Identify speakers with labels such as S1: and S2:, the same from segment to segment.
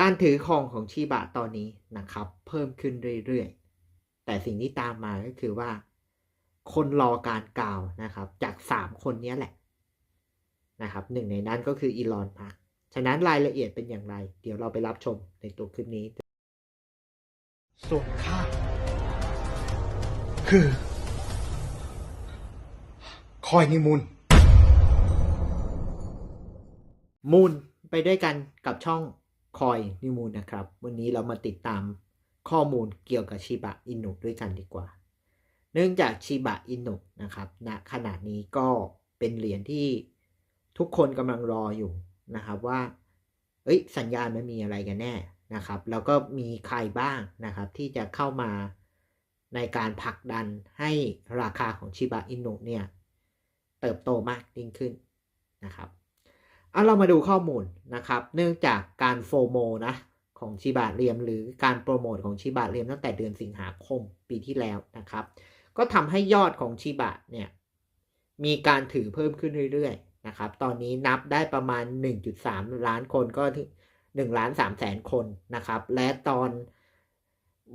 S1: การถือครองของชีบะตอนนี้นะครับ เพิ่มขึ้นเรื่อยๆ แต่สิ่งที่ตามมาก็คือว่า คนรอการกล่าวนะครับ จากสามคนนี้แหละนะครับหนึ่งในนั้นก็คืออีลอนมาร์กฉะนั้นรายละเอียดเป็นอย่างไร เดี๋ยวเราไปรับชมในตัวคลิปนี้
S2: ส่วนข้าคือ คอยนิมุน
S1: มูลไปด้วยกันกับช่อง คอยนิมูลนะครับ วันนี้เรามาติดตามข้อมูลเกี่ยวกับชิบะอินุด้วยกันดีกว่า เนื่องจากชิบะอินุนะครับณขณะนี้ก็เป็นเหรียญที่ทุกคนกำลังรออยู่นะครับว่าเอ้ยสัญญาณมันมีอะไรกันแน่นะครับ แล้วก็มีใครบ้างนะครับที่จะเข้ามาในการผลักดันให้ราคาของชิบะอินุเนี่ยเติบโตมากยิ่งขึ้นนะครับ เอาเรามาดูข้อมูลนะครับ เนื่องจากการโฟโมนะของชิบะเรียม หรือการโปรโมทของชิบะเรียมตั้งแต่เดือนสิงหาคมปีที่แล้วนะครับ ก็ทำให้ยอดของชิบะเนี่ยมีการถือเพิ่มขึ้นเรื่อยๆนะครับ ตอนนี้นับได้ประมาณ 1.3 ล้านคนก็ถึง1ล้าน3แสนคนนะครับ และตอน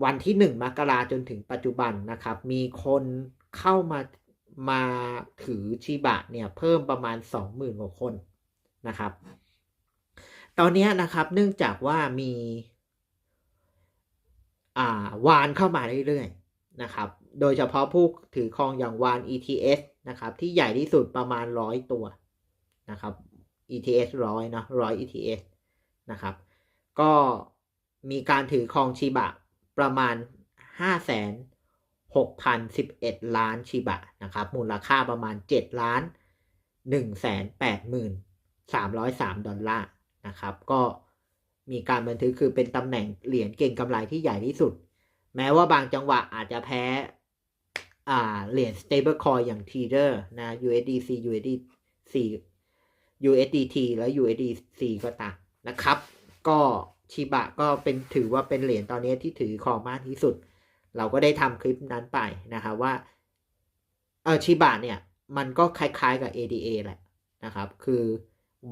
S1: วันที่ 1มกราจนถึงปัจจุบันนะครับ มีคนเข้ามามาถือชิบะเนี่ยเพิ่มประมาณ 20,000กว่าคน นะครับ ตอนนี้นะครับเนื่องจากว่ามีาวานเข้ามาเรื่อยๆนะครับ โดยเฉพาะผู้ถือครองอย่างวาน ETS นะครับ ที่ใหญ่ที่สุดประมาณร้อยตัวนะครับ ETS ร้อยนะร้อย ETS นะครับ ก็มีการถือครองชิบะประมาณ 5 6 0 1 1 ล้านชิบะนะครับ มูลค่าประมาณ 7 ล้าน 1 8 0 0 0 303 ดอลลาร์นะครับ ก็มีการบันทึกคือเป็นตำแหน่งเหรียญเก่งกำไรที่ใหญ่ที่สุด แม้ว่าบางจังหวะอาจจะแพ้อ่าเหรียญ stable coin อย่าง Tether นะ USDC USDC USDT และ USDC ก็ตามนะครับ ก็ชิบะก็เป็นถือว่าเป็นเหรียญตอนนี้ที่ถือครองมากที่สุด เราก็ได้ทำคลิปนั้นไปนะครับว่าเออชิบะเนี่ย มันก็คล้ายๆกับ ADA แหละนะครับ คือ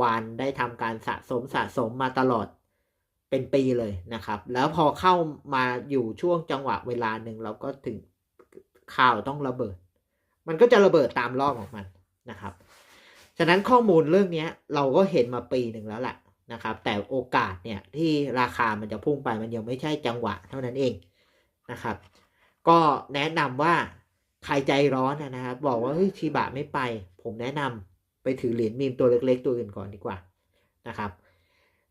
S1: วานได้ทำการสะสมสะสมมาตลอดเป็นปีเลยนะครับ แล้วพอเข้ามาอยู่ช่วงจังหวะเวลาหนึ่งเราก็ถึงข่าวต้องระเบิด มันก็จะระเบิดตามรอบของมันนะครับ ฉะนั้นข้อมูลเรื่องนี้เราก็เห็นมาปีหนึ่งแล้วแหละนะครับ แต่โอกาสเนี่ยที่ราคามันจะพุ่งไปมันยังไม่ใช่จังหวะเท่านั้นเองนะครับ ก็แนะนำว่าใครใจร้อนนะครับ บอกว่าเฮ้ยชีบะไม่ไป ผมแนะนำ ไปถือเหรียญมีมตัวเล็กๆ ตัวอื่นก่อนดีกว่านะครับ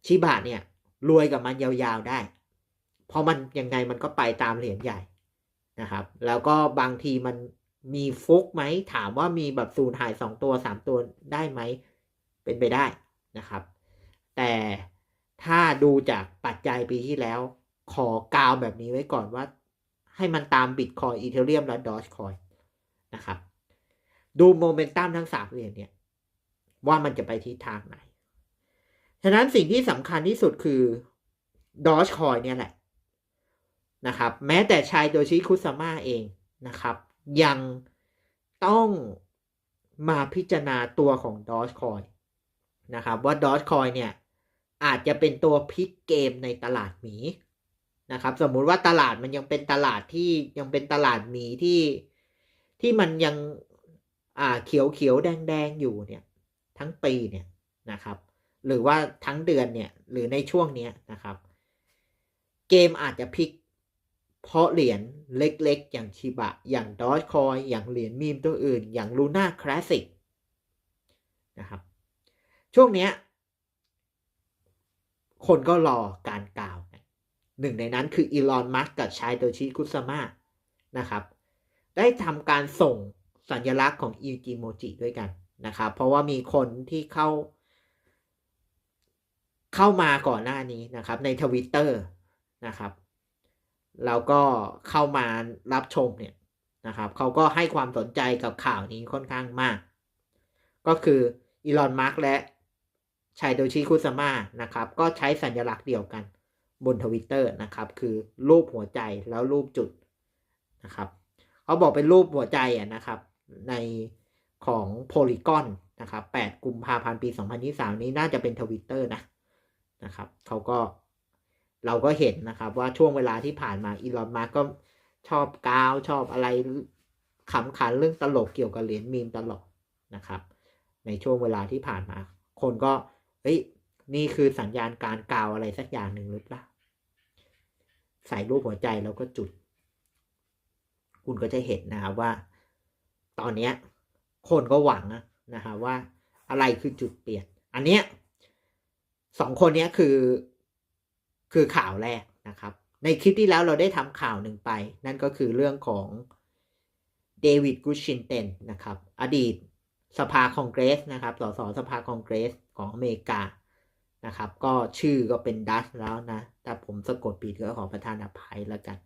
S1: ชิบะเนี่ยรวยกับมันยาวๆได้ เพราะมันยังไงมันก็ไปตามเหรียญใหญ่นะครับ แล้วก็บางทีมันมีฟุกไหมถามว่ามีแบบศูนหายสองตัวสามตัวได้ไหมเป็นไปได้นะครับ แต่ถ้าดูจากปัจจัยปีที่แล้ว ขอกาวแบบนี้ไว้ก่อนว่า ให้มันตามบิตคอยอีเทเรียมและดอ g คอยนะครับ ดูโมเมนตัมทั้งสามเหรียญเนี่ย ว่ามันจะไปทิศทางไหน ฉะนั้นสิ่งที่สำคัญที่สุดคือดอ g คอยเนี่ยแหละ นะครับ แม้แต่ชายโดชิคุสาม่าเองนะครับ ยังต้องมาพิจารณาตัวของดอ g คอยนะครับ ว่าดอ g คอยเนี่ย อาจจะเป็นตัวพลิกเกมในตลาดหมีนะครับ สมมุติว่าตลาดมันยังเป็นตลาดที่ยังเป็นตลาดหมีที่ที่มันยังอ่าเขียวเขียวแดงแดงอยู่เนี่ย ทั้งปีเนี่ยนะครับ หรือว่าทั้งเดือนเนี่ยหรือในช่วงเนี้ยนะครับ เกมอาจจะพลิกเพราะเหรียญเล็กๆ อย่างชิบะ อย่างดอ g คอย อย่างเหรียญมีมตัวอื่น อย่างลูน่าคลาสสิกนะครับช่วงเนี้ยคนก็รอการกล่าว หนึ่งในนั้นคืออีลอน มัสก์กับชายโตชิคุสมานะครับ ได้ทำการส่งสัญลักษณ์ของอิจิโมจิด้วยกัน นะครับเพราะว่ามีคนที่เข้า เข้ามาก่อนหน้านี้นะครับ ในทวิตเตอร์นะครับแล้วก็เข้ามารับชมเนี่ยนะครับเขาก็ให้ความสนใจกับข่าวนี้ค่อนข้างมาก ก็คืออีลอนมัสก์และชัยโดชิคุสมานะครับ ก็ใช้สัญลักษณ์เดียวกันบนทวิตเตอร์นะครับ คือรูปหัวใจแล้วรูปจุดนะครับเขาบอกเป็นรูปหัวใจอะนะครับ ใน ของโพลีกอนนะครับ8กุมภาพันธ์ปี 2023 นี้น่าจะเป็นทวิตเตอร์นะนะครับเขาก็เราก็เห็นนะครับว่าช่วงเวลาที่ผ่านมาอีลอนมาก็ชอบกาวชอบอะไรขำขันเรื่องตลกเกี่ยวกับเหรียญมีมตลอดนะครับ ในช่วงเวลาที่ผ่านมา คนก็เฮ้ยนี่คือสัญญาณการกาวอะไรสักอย่างหนึ่งหรือเปล่าใส่รูปหัวใจแล้วก็จุด คุณก็จะเห็นนะครับว่า ตอนเนี้ย คนก็หวังนะนะฮะว่าอะไรคือจุดเปลี่ยน อันเนี้ยสองคนเนี้ยคือคือข่าวแรกนะครับ ในคลิปที่แล้วเราได้ทำข่าวหนึ่งไป นั่นก็คือเรื่องของเดวิดกูชินเตนนะครับ อดีตสภาคองเกรสนะครับ สสสภาคองเกรสของอเมริกานะครับ ก็ชื่อก็เป็นดัชแล้วนะ แต่ผมสะกดผิดก็ขอประทานอภัยแล้วกัน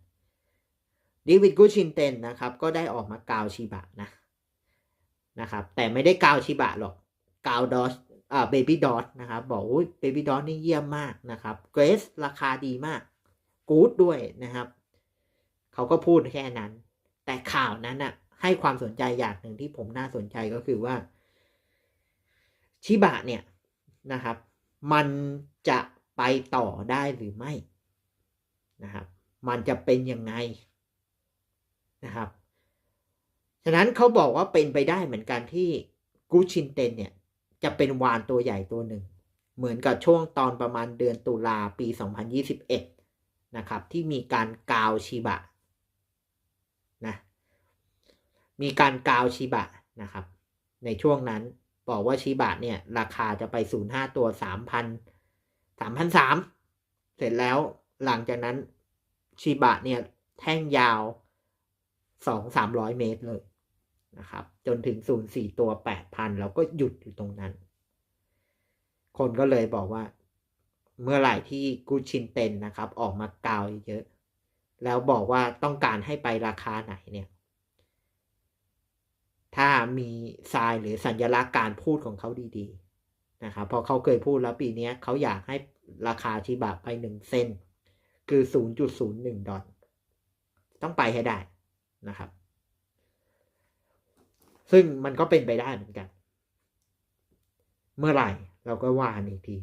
S1: เดวิดกูชินเตนนะครับ ก็ได้ออกมากล่าวชิบะนะ นะครับ แต่ไม่ได้กาวชิบะหรอก กาวดอสอ่าเบบี้ดอสนะครับ บอกโอ้ยเบบี้ดอสนี่เยี่ยมมากนะครับเกรสราคาดีมาก กู๊ดด้วยนะครับ เขาก็พูดแค่นั้น แต่ข่าวนั้นอะให้ความสนใจอย่างหนึ่งที่ผมน่าสนใจก็คือว่า ชิบะเนี่ยนะครับ มันจะไปต่อได้หรือไม่นะครับ มันจะเป็นยังไงนะครับ ฉะนั้นเขาบอกว่าเป็นไปได้เหมือนกันที่กูชินเตนเนี่ยจะเป็นวานตัวใหญ่ตัวหนึ่ง เหมือนกับช่วงตอนประมาณเดือนตุลาปี 2021 นะครับ ที่มีการกาวชิบะนะมีการกาวชิบะนะครับ ในช่วงนั้นบอกว่าชิบะเนี่ย ราคาจะไป0.5ตัว3,000 3,003เสร็จแล้วหลังจากนั้นชิบะเนี่ย แท่งยาว2 300เมตรเลย นะครับ จนถึง 0.4 ตัว 8,000แล้วก็หยุดอยู่ตรงนั้น คนก็เลยบอกว่า เมื่อไหร่ที่กูชินเตนนะครับ ออกมากาวเยอะ แล้วบอกว่าต้องการให้ไปราคาไหนเนี่ย ถ้ามีทรายหรือสัญลักษณ์การพูดของเขาดีๆ นะครับพอเขาเคยพูดแล้วปีนี้เขาอยากให้ราคาชิบะไปหนึ่งเซนคือ 0.01 ดอลต้องไปให้ได้นะครับ ซึ่งมันก็เป็นไปได้เหมือนกัน เมื่อไหร่เราก็ว่ากันอีกที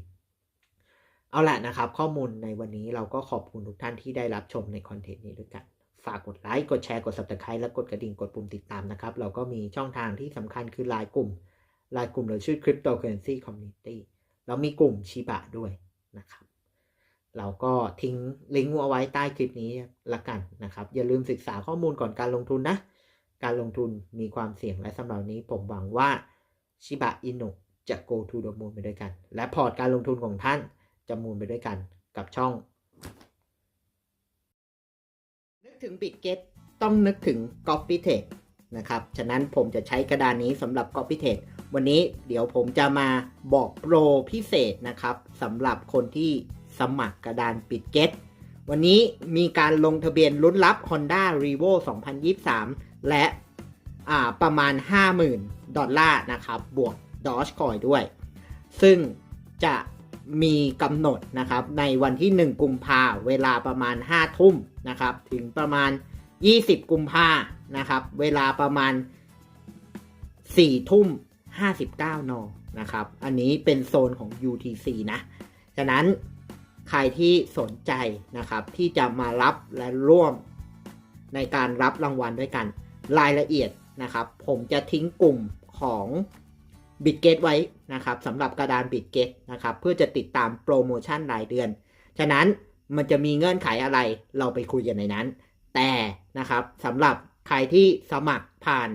S1: เอาละนะครับ ข้อมูลในวันนี้เราก็ขอบคุณทุกท่านที่ได้รับชมในคอนเทนต์นี้ด้วยกัน ฝากกดไลค์ กดแชร์ กด subscribe และกดกระดิ่ง กดปุ่มติดตามนะครับ เราก็มีช่องทางที่สำคัญคือไลน์กลุ่มไลน์กลุ่มเราชื่อ Cryptocurrency Community เรามีกลุ่มชิบะด้วยนะครับเราก็ทิ้งลิงก์เอาไว้ใต้คลิปนี้ละกันนะครับ อย่าลืมศึกษาข้อมูลก่อนการลงทุนนะ การลงทุนมีความเสี่ยงและสำหรับนี้ผมหวังว่าชิบะอินุจะ go to the moon ไปด้วยกัน และพอร์ตการลงทุนของท่านจะมูนไปด้วยกันกับช่อง นึกถึง Bitget ต้องนึกถึง Copy t a g นะครับ ฉะนั้นผมจะใช้กระดานนี้สำหรับ Copy t a g วันนี้เดี๋ยวผมจะมาบอกโปรพิเศษนะครับสำหรับคนที่สมัครกระดาน Bitget วันนี้มีการลงทะเบียนลุ้นรับ Honda Revo 2023 และประมาณ 50,000 ดอลลาร์นะครับ บวก Dogecoin ด้วย ซึ่งจะมีกำหนดนะครับในวันที่ 1 กุมภาเวลาประมาณ 5 ทุ่มนะครับ ถึงประมาณ 20 กุมภานะครับ เวลาประมาณ 4 ทุ่ม 59 น นะครับ อันนี้เป็นโซนของ UTC นะ ฉะนั้นใครที่สนใจนะครับที่จะมารับและร่วมในการรับรางวัลด้วยกัน รายละเอียดนะครับ ผมจะทิ้งกลุ่มของบิ t เกตไว้นะครับสำหรับกระดานบิ t เกตนะครับเพื่อจะติดตามโปรโมชั่นรายเดือน ฉะนั้นมันจะมีเงื่อนไขอะไรเราไปคุยกันในนั้น แต่นะครับสำหรับใครที่สมัครผ่าน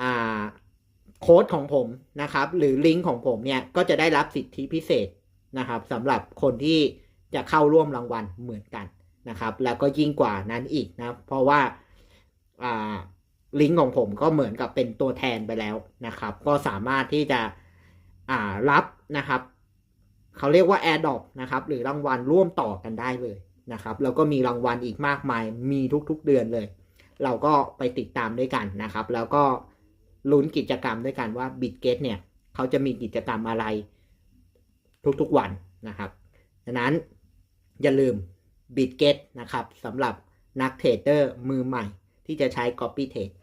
S1: อ่าโค้ดของผมนะครับหรือลิงก์ของผมเนี่ยก็จะได้รับสิทธิพิเศษนะครับสำหรับคนที่จะเข้าร่วมรางวัลเหมือนกันนะครับแล้วก็ยิ่งกว่านั้นอีกนะเพราะว่า ลิงก์ของผมก็เหมือนกับเป็นตัวแทนไปแล้วนะครับ ก็สามารถที่จะรับนะครับ เขาเรียกว่า Air d r o p นะครับ หรือรางวัลร่วมต่อกันได้เลยนะครับ แล้วก็มีรางวัลอีกมากมาย มีทุกๆเดือนเลย เราก็ไปติดตามด้วยกันนะครับ แล้วก็ลุ้นกิจกรรมด้วยกันว่า b i t g e t เนี่ย เขาจะมีกิจกรรมอะไรทุกๆวันนะครับฉะนั้นอย่าลืม b i t g e t นะครับสำหรับนักเทรดเดอร์มือใหม่ ที่จะใช้ Copy text